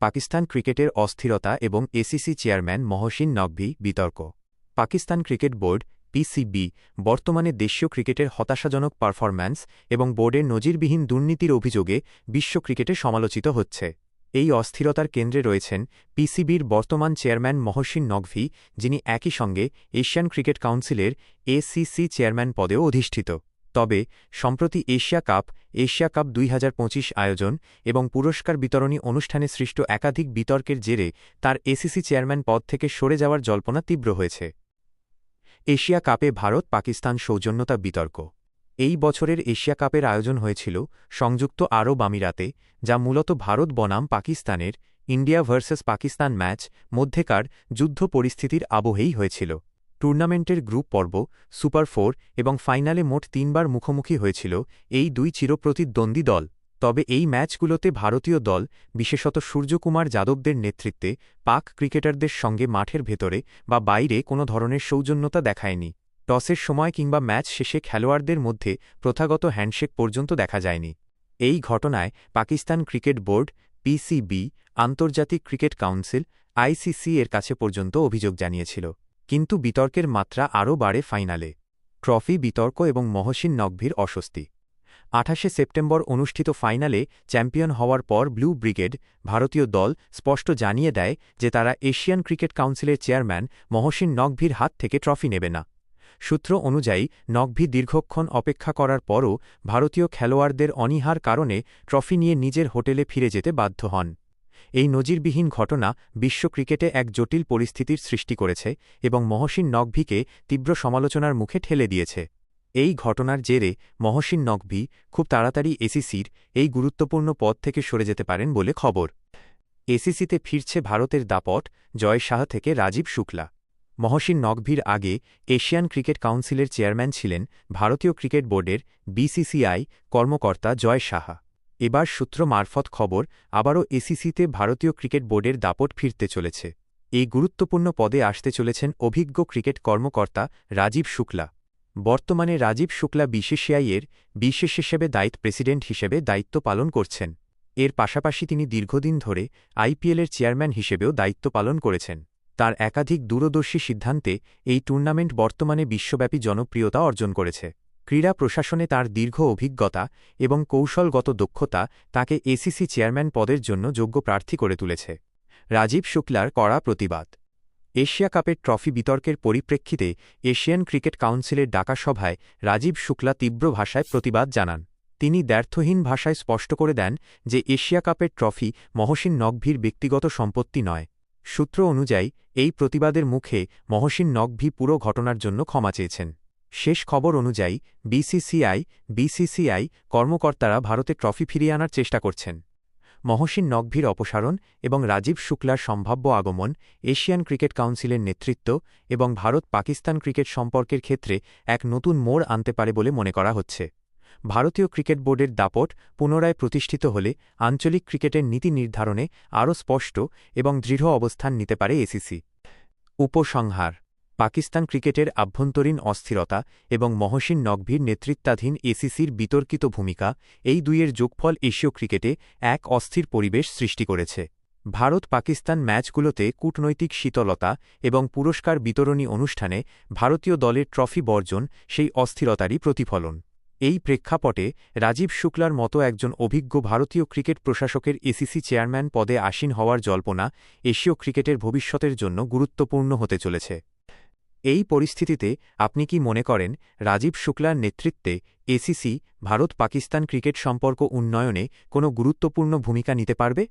পাকিস্তান ক্রিকেটের অস্থিরতা এবং এসিসি চেয়ারম্যান মহসিন নকভি বিতর্ক। পাকিস্তান ক্রিকেট বোর্ড পিসিবি বর্তমানে দেশীয় ক্রিকেটের হতাশাজনক পারফরম্যান্স এবং বোর্ডের নজিরবিহীন দুর্নীতির অভিযোগে বিশ্ব ক্রিকেটে সমালোচিত হচ্ছে। এই অস্থিরতার কেন্দ্রে রয়েছেন পিসিবির বর্তমান চেয়ারম্যান মহসিন নকভি, যিনি একই সঙ্গে এশিয়ান ক্রিকেট কাউন্সিলের এসিসি চেয়ারম্যান পদেও অধিষ্ঠিত। তবে, সম্প্রতি এশিয়া কাপ এশিয়া কাপ দুই হাজার পঁচিশ আয়োজন এবং পুরস্কার বিতরণী অনুষ্ঠানে সৃষ্ট একাধিক বিতর্কের জেরে তার এসিসি চেয়ারম্যান পদ থেকে সরে যাওয়ার জল্পনা তীব্র হয়েছে। এশিয়া কাপে ভারত, পাকিস্তান সৌজন্যতা বিতর্ক। এই বছরের এশিয়া কাপের আয়োজন হয়েছিল সংযুক্ত আরব আমিরাতে, যা মূলত ভারত বনাম পাকিস্তানের, ইন্ডিয়া ভার্সেস পাকিস্তান ম্যাচ, মধ্যেকার যুদ্ধ পরিস্থিতির আবহেই হয়েছিল। টুর্নামেন্টের গ্রুপ পর্ব, সুপার ফোর এবং ফাইনালে মোট তিনবার মুখোমুখি হয়েছিল এই দুই চিরপ্রতিদ্বন্দ্বী দল। তবে এই ম্যাচগুলোতে ভারতীয় দল, বিশেষত সূর্যকুমার যাদবদের নেতৃত্বে, পাক ক্রিকেটারদের সঙ্গে মাঠের ভেতরে বা বাইরে কোনো ধরনের সৌজন্যতা দেখায়নি। টসের সময় কিংবা ম্যাচ শেষে খেলোয়াড়দের মধ্যে প্রথাগত হ্যান্ডশেক পর্যন্ত দেখা যায়নি। এই ঘটনায় পাকিস্তান ক্রিকেট বোর্ড, পিসিবি, আন্তর্জাতিক ক্রিকেট কাউন্সিল, আইসিসি এর কাছে পর্যন্ত অভিযোগ জানিয়েছিল। কিন্তু বিতর্কের মাত্রা আরও বাড়ে ফাইনালে। ট্রফি বিতর্ক এবং মহসিন নকভির অস্বস্তি। আঠাশে সেপ্টেম্বর অনুষ্ঠিত ফাইনালে চ্যাম্পিয়ন হওয়ার পর ব্লু ব্রিগেড, ভারতীয় দল, স্পষ্ট জানিয়ে দেয় যে তারা এশিয়ান ক্রিকেট কাউন্সিলের চেয়ারম্যান মহসিন নকভির হাত থেকে ট্রফি নেবে না। সূত্র অনুযায়ী, নকভি দীর্ঘক্ষণ অপেক্ষা করার পরও ভারতীয় খেলোয়াড়দের অনীহার কারণে ট্রফি নিয়ে নিজের হোটেলে ফিরে যেতে বাধ্য হন। এই নজিরবিহীন ঘটনা বিশ্ব ক্রিকেটে এক জটিল পরিস্থিতির সৃষ্টি করেছে এবং মহসিন নকভিকে তীব্র সমালোচনার মুখে ঠেলে দিয়েছে। এই ঘটনার জেরে মহসিন নকভি খুব তাড়াতাড়ি এসিসির এই গুরুত্বপূর্ণ পদ থেকে সরে যেতে পারেন বলে খবর। এসিসিতে ফিরছে ভারতের দাপট জয় শাহ থেকে রাজীব শুক্লা। মহসিন নকভির আগে এশিয়ান ক্রিকেট কাউন্সিলের চেয়ারম্যান ছিলেন ভারতীয় ক্রিকেট বোর্ডের বিসিসিআই কর্মকর্তা জয় সাহা এবার সূত্র মারফত খবর, আবারও এসিসিতে ভারতীয় ক্রিকেট বোর্ডের দাপট ফিরতে চলেছে। এই গুরুত্বপূর্ণ পদে আসতে চলেছেন অভিজ্ঞ ক্রিকেট কর্মকর্তা রাজীব শুক্লা। বর্তমানে রাজীব শুক্লা বিসিসিআইয়ের বিশেষ হিসেবে দায়িত্ব প্রেসিডেন্ট হিসেবে দায়িত্ব পালন করছেন। এর পাশাপাশি তিনি দীর্ঘদিন ধরে আইপিএলের চেয়ারম্যান হিসেবেও দায়িত্ব পালন করেছেন। তার একাধিক দূরদর্শী সিদ্ধান্তে এই টুর্নামেন্ট বর্তমানে বিশ্বব্যাপী জনপ্রিয়তা অর্জন করেছে। ক্রীড়া প্রশাসনে তার দীর্ঘ অভিজ্ঞতা এবং কৌশলগত দক্ষতা তাকে এসিসি চেয়ারম্যান পদের জন্য যোগ্য প্রার্থী করে তুলেছে। রাজীব শুক্লার কড়া প্রতিবাদ। এশিয়া কাপের ট্রফি বিতর্কের পরিপ্রেক্ষিতে এশিয়ান ক্রিকেট কাউন্সিলের ডাকা সভায় রাজীব শুক্লা তীব্র ভাষায় প্রতিবাদ জানান। তিনি দ্ব্যর্থহীন ভাষায় স্পষ্ট করে দেন যে এশিয়া কাপের ট্রফি মহসিন নকভির ব্যক্তিগত সম্পত্তি নয়। সূত্র অনুযায়ী, এই প্রতিবাদের মুখে মহসিন নকভি পুরো ঘটনার জন্য ক্ষমা চেয়েছেন। শেষ খবর অনুযায়ী, বিসিসিআই বিসিসিআই কর্মকর্তারা ভারতে ট্রফি ফিরিয়ে আনার চেষ্টা করছেন। মহসিন নকভির অপসারণ এবং রাজীব শুক্লার সম্ভাব্য আগমন, এশিয়ান ক্রিকেট কাউন্সিলের নেতৃত্ব এবং ভারত পাকিস্তান ক্রিকেট সম্পর্কের ক্ষেত্রে এক নতুন মোড় আনতে পারে বলে মনে করা হচ্ছে। ভারতীয় ক্রিকেট বোর্ডের দাপট পুনরায় প্রতিষ্ঠিত হলে আঞ্চলিক ক্রিকেটের নীতি নির্ধারণে আরও স্পষ্ট এবং দৃঢ় অবস্থান নিতে পারে এসিসি। উপসংহার পাকিস্তান ক্রিকেটের আভ্যন্তরীণ অস্থিরতা এবং মহসিন নকভির নেতৃত্বাধীন এসিসির বিতর্কিত ভূমিকা এই দুইয়ের যোগফল এশীয় ক্রিকেটে এক অস্থির পরিবেশ সৃষ্টি করেছে। ভারত পাকিস্তান ম্যাচগুলোতে কূটনৈতিক শীতলতা এবং পুরস্কার বিতরণী অনুষ্ঠানে ভারতীয় দলের ট্রফি বর্জন সেই অস্থিরতারই প্রতিফলন। এই প্রেক্ষাপটে রাজীব শুক্লার মতো একজন অভিজ্ঞ ভারতীয় ক্রিকেট প্রশাসকের এসিসি চেয়ারম্যান পদে আসীন হওয়ার জল্পনা এশীয় ক্রিকেটের ভবিষ্যতের জন্য গুরুত্বপূর্ণ হতে চলেছে। এই পরিস্থিতিতে আপনি কি মনে করেন রাজীব শুক্লার নেতৃত্বে এসিসি ভারত পাকিস্তান ক্রিকেট সম্পর্ক উন্নয়নে কোনো গুরুত্বপূর্ণ ভূমিকা নিতে পারবে?